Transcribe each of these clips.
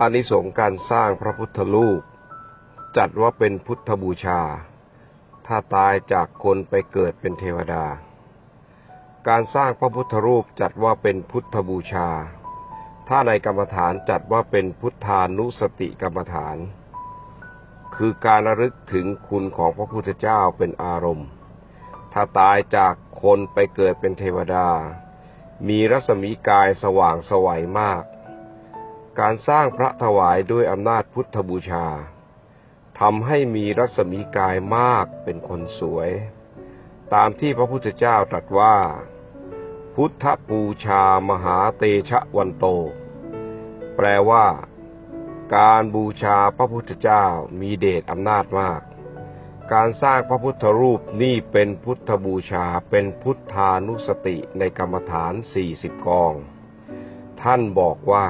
อานิสงส์การสร้างพระพุทธรูป จัดว่าเป็นพุทธบูชา ถ้าตายจากคนไปเกิดเป็นเทวดา การสร้างพระพุทธรูปจัดว่าเป็นพุทธบูชา ถ้าในกรรมฐานจัดว่าเป็นพุทธานุสติกรรมฐาน คือการระลึกถึงคุณของพระพุทธเจ้าเป็นอารมณ์ ถ้าตายจากคนไปเกิดเป็นเทวดา มีรัศมีกายสว่างสวัยมาก การสร้างพระถวายด้วยอำนาจพุทธบูชาทำให้มีรัศมีกายมากเป็นคนสวย ตามที่พระพุทธเจ้าตรัสว่า พุทธบูชามหาเตชะวันโต แปลว่า การบูชาพระพุทธเจ้ามีเดชอำนาจมาก การสร้างพระพุทธรูปนี่เป็นพุทธบูชาเป็นพุทธานุสติในกรรมฐานสี่สิบกอง ท่านบอกว่า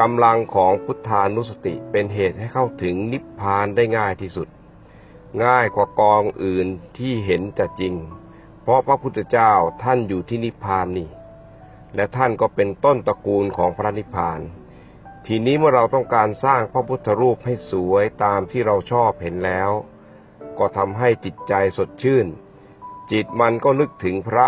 กำลังของพุทธานุสติเป็นเหตุให้เข้าถึงนิพพานได้ง่ายที่สุด ง่ายกว่ากองอื่นที่เห็นแต่จริง เพราะพระพุทธเจ้าท่านอยู่ที่นิพพานนี่ และท่านก็เป็นต้นตระกูลของพระนิพพาน ทีนี้เมื่อเราต้องการสร้างพระพุทธรูปให้สวยตามที่เราชอบเห็นแล้ว ก็ทำให้จิตใจสดชื่น จิตมันก็นึกถึงพระ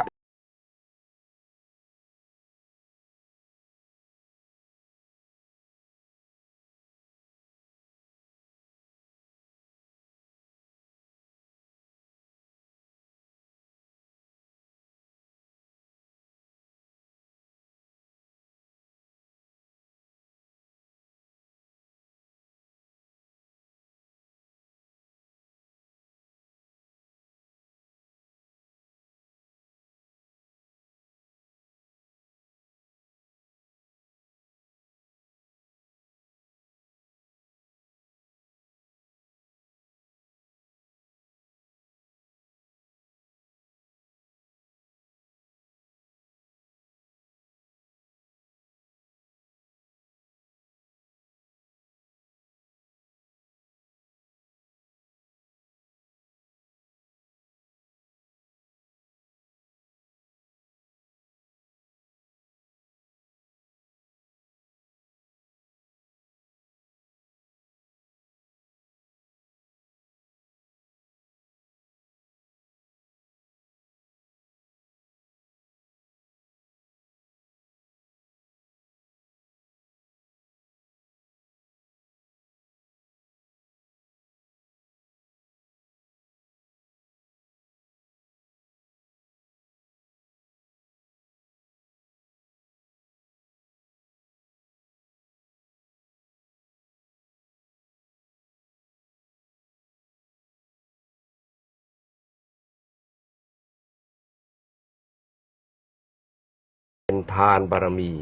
ทานบารมี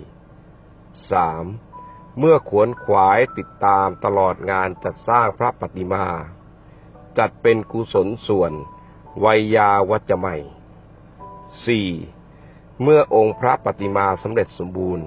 สามเมื่อขวนขวายติดตามตลอดงานจัดสร้างพระปฏิมา จัดเป็นกุศลส่วนวัยยาวัจจะใหม่สี่เมื่อองค์พระปฏิมาสำเร็จสมบูรณ์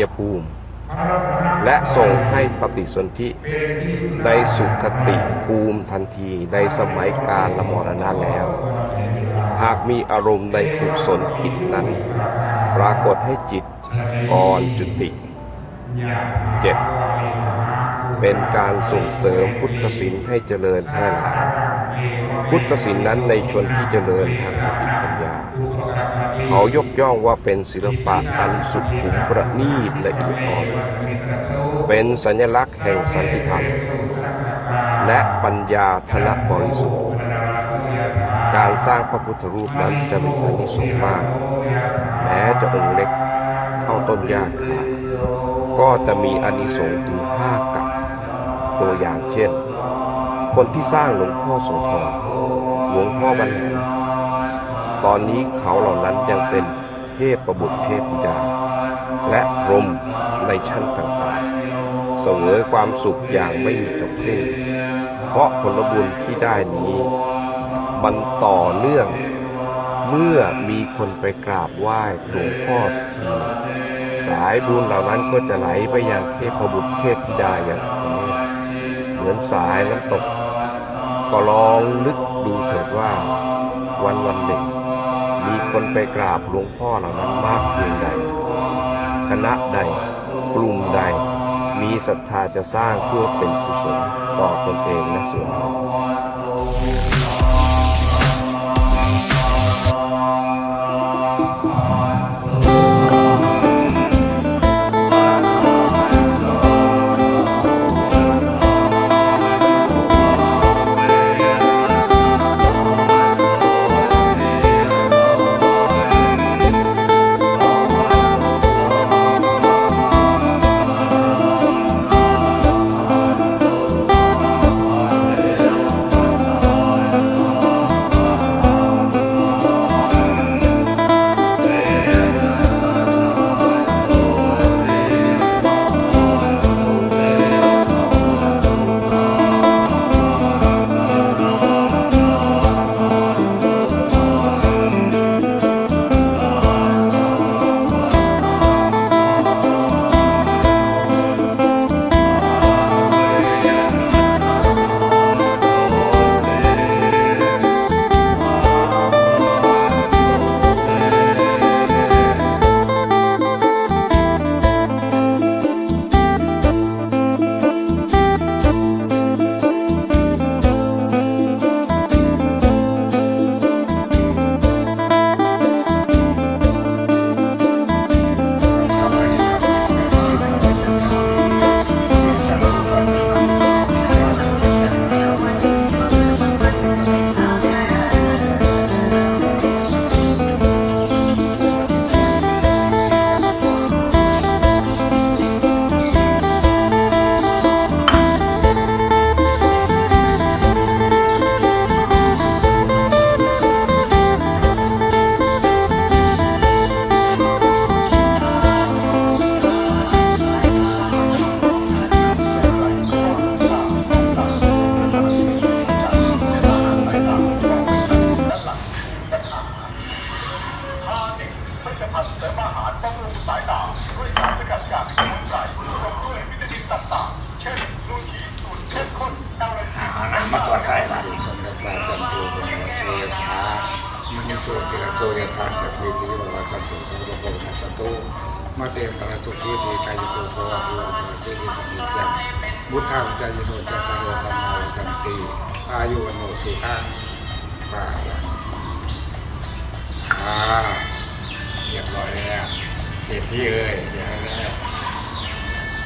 ยภูมิ และส่งให้ปฏิสนธิในสุขติภูมิทันทีในสมัยการละมรณะแล้ว หากมีอารมณ์ในกุศลจิตนั้น ปรากฏให้จิตก่อนจุติเจ็ดเป็นการส่งเสริมพุทธศิลป์ให้เจริญแพร่หลายพุทธศิลป์นั้นในชนที่เจริญทางสติปั เขายกย่องว่าเป็นศิลปะอันสุขุมประณีตละเอียดอ่อน เป็นสัญลักษณ์แห่งสันติธรรม และปัญญาธนบริสุทธิ์ การสร้างพระพุทธรูปนั้นจะมีอานิสงส์มาก แม้จะองค์เล็กเท่าต้นหญ้าคาก็จะมีอานิสงส์ถึงห้ากับ ตัวอย่างเช่น คนที่สร้างหลวงพ่อโสธรหลวงพ่อบรรหาร ตอนนี้เขาเหล่านั้นยังเป็นเทพประบุตรเทพธิดา และรมในชั้นต่างๆ เสวยความสุขอย่างไม่มีจบสิ้น เพราะผลบุญที่ได้นี้ มันต่อเนื่องเมื่อมีคนไปกราบไหว้หลวงพ่อทีสายบุญเหล่านั้นก็จะไหลไปยังเทพบุตรเทพธิดาอย่างต่อเนื่องเหมือนสายน้ำตก ก็ลองนึกดูเถิดว่าวันวันหนึ่ง มีคนไปกราบหลวงพ่อเหล่านั้นมากเพียงใด คณะใด กลุ่มใด มีศรัทธาจะสร้างเพื่อเป็นกุศลต่อตนเองและส่วนรวม มาตรวจสายมาดูสมเด็จพระจันทร์โตบรมเชยธามิโชติระโชยธาสัพพิติโยวจันตุสุรโภนะจันตุมาเตมตระตุกีปีกายโตโภวะโภวะเจดีสังยิยังบุทธังจายโนจัตตารโรธรรมาวัจันติอายุวโนสุขังปาลังอ่าเรียบร้อยแล้วเสร็จที่เอ่ยเดี๋ยวนะ